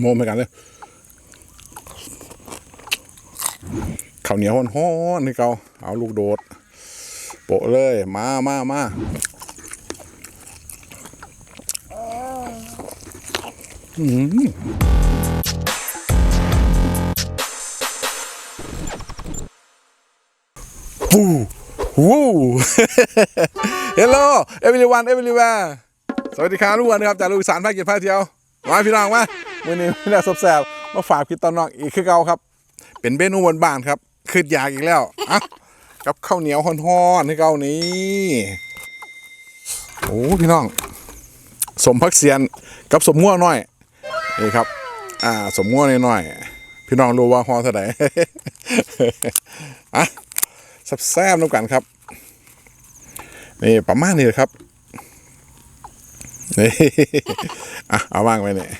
โมมไปกันเลยข้าวเหนียวฮ้อนๆนี่เกาเอาลูกโดด โปะเลย มามามาอืมฟูวูเฮลโลเอวิลิวันเอวิลิวาสวัสดีครับทุกคนนะครับจากลูกสานภาคเกียรติภาคเที่ยว มาพี่น้องมา วันนี้ไม่ได้สบแสบมาฝากพี่ตอนน้องอีกคือเก่าครับ เป็นเมนูบนบ้านครับคืดอยากอีกแล้วอะกับข้าวเหนียวฮ้อนๆที่เก่านี้โอ้พี่น้อง สมพักเสียนกับสมง่วน้อยนี่ครับ อ่า สมง่วน้อยพี่น้องรู้ว่าฮอเท่าไหร่อะแซ่บๆน้ำกันครับนี่ประมาณนี้ครับนี่อะเอาว่างไว้เนี่ย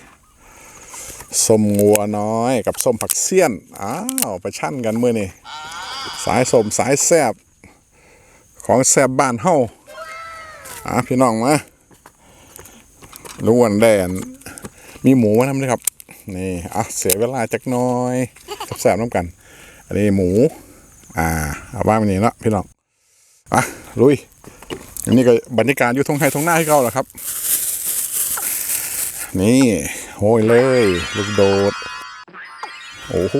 ส้มงัวน้อยกับส้มผักเสี้ยน อ้าวไปชั่นกันมื่อนี่สายส้มสายแซบของแซบบ้านเฮาอะพี่น้องมาล้วนแดน มีหมูมาทำด้วยครับ นี่อะเสียเวลาจักน้อยแซบน้ำกัน อันนี้หมู อ่าเอาว่างไว้นี่เนาะพี่น้องอะลุยอันนี้ก็บรรยากาศอยู่ทงไห้ทงหน้าให้เขาแหละครับ นี่ โห้ยเลย ลูกโดด โอ้โห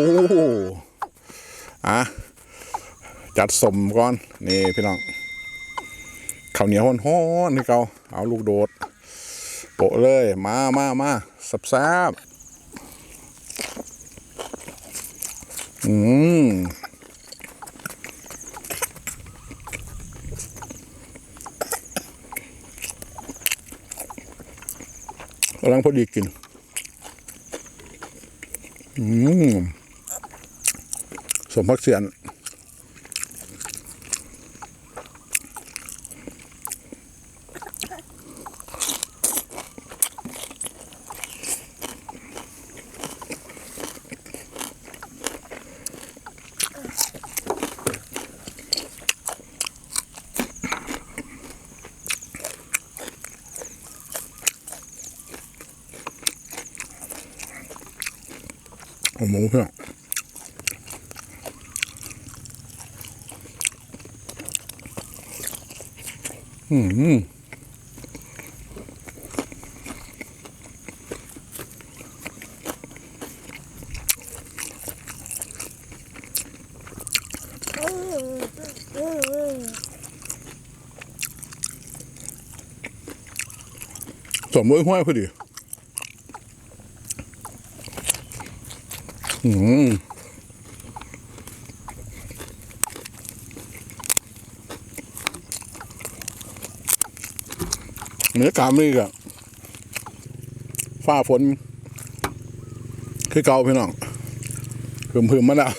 อะจัดสมก่อน นี่พี่น้องข้าวเหนียวฮ้อนๆนี่เขาเอาลูกโดดโปะเลย มามามาสับซบอืมกำลังพอดีกิน สมพักเสียน หมูเพื่อนอืมสมมติห้วยพ อดีอืมบรรยากาศนี่ก็ฟ้าฝน คือเก่าพี่น้องพึมพึมมาแล้ว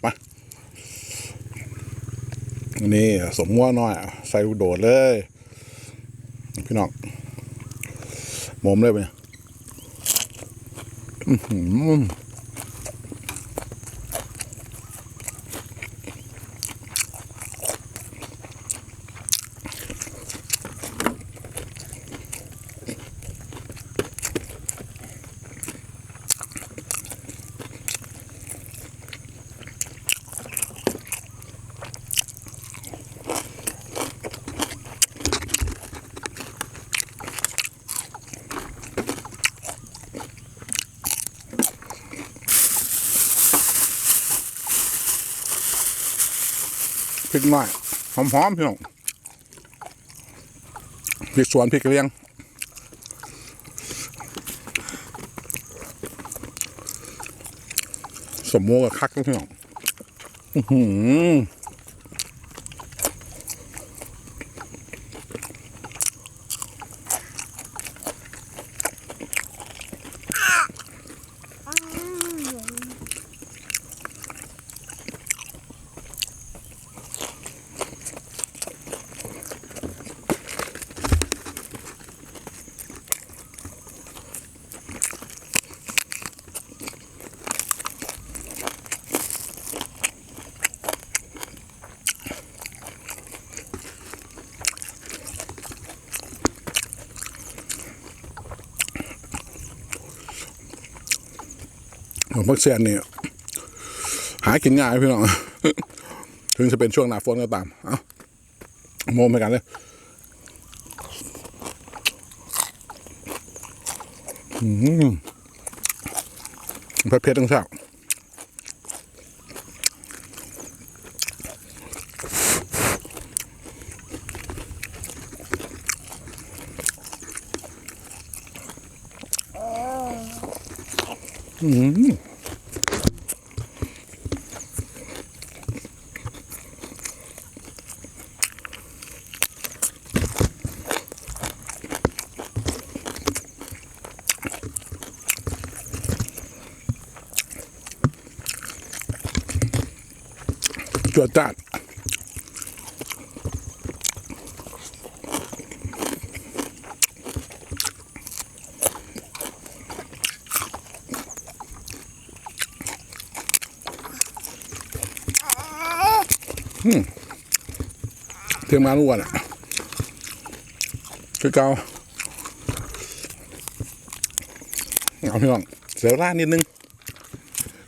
ไปอันนี่สมงัวน้อย ใส่ลูกโดดเลย พี่น้องมอมเลยไปเนี่ย พริกน้อยหอมๆพี่น้องพริกสวนพริกกระเลียงสมมูกับคักนพี่น้องอือหือ ของพักเสียนนี่หากินง่ายพี่น้อง ถึงจะเป็นช่วงหน้าฝนก็ตาม เอ้าโมมไปกันเลยอืมเพชรเพชรตั้งแซ่บจวดจ้า นอื เทียมงานอ้วนอะ คือเกาเอาพี่น้องเสียร่านิดนึง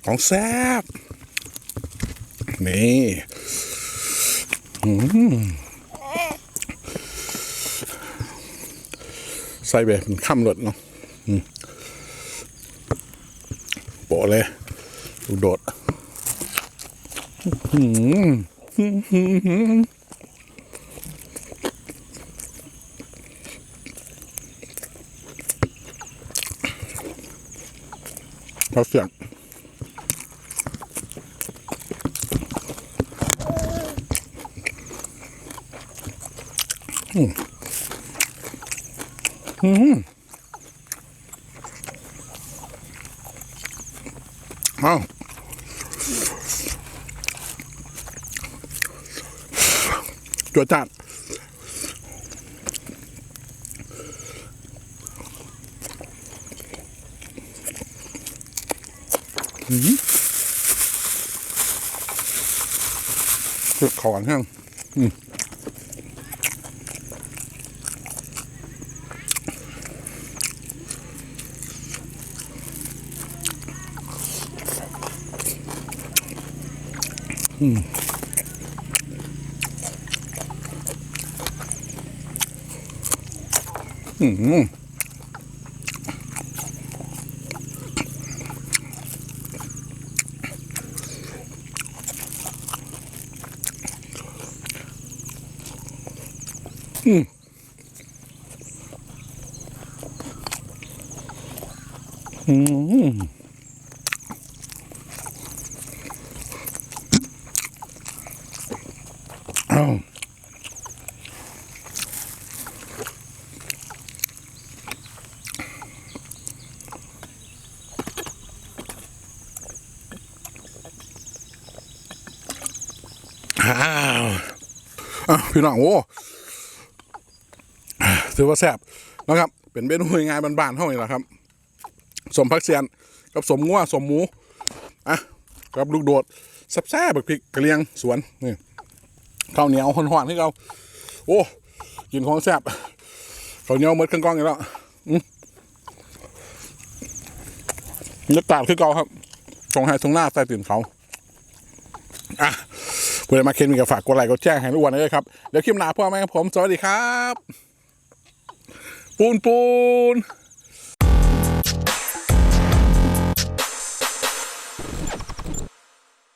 ของแซ่บนี่ใส่แบบมันข้ามรถเนาะโปะเลยลูโดด อืม เขาเสียงเอ้า จวจัดอืมคือขอนแห้งอืม อืมอืมอืมอ้าว อ้าวอะ พี่น้องโอ้ถือว่าแซ่บนะครับ เป็นเมนูง่ายๆบ้านๆเท่านี้แหละครับ สมพักเซียนกับสมงัวสมหมูอะกับลูกโดดแซ่บๆแบบพริกกระเลียงสวนนี่ข้าวเหนียวห่อนๆให้เราโอ้กินของแซ่บข้าวเหนียวหมดเครื่องกล้องอีกแล้วอืมนึกตาดคือเก่าครับตรงไฮตรงหน้าใต้ตื่นเขาอะ เพื่อมาเคนมีกับฝากกดไลค์กดแชร์ให้ทุกวันเลยครับเดี๋ยวคลิปหน้าพ่อแม่ผมสวัสดีครับ ปูนปูน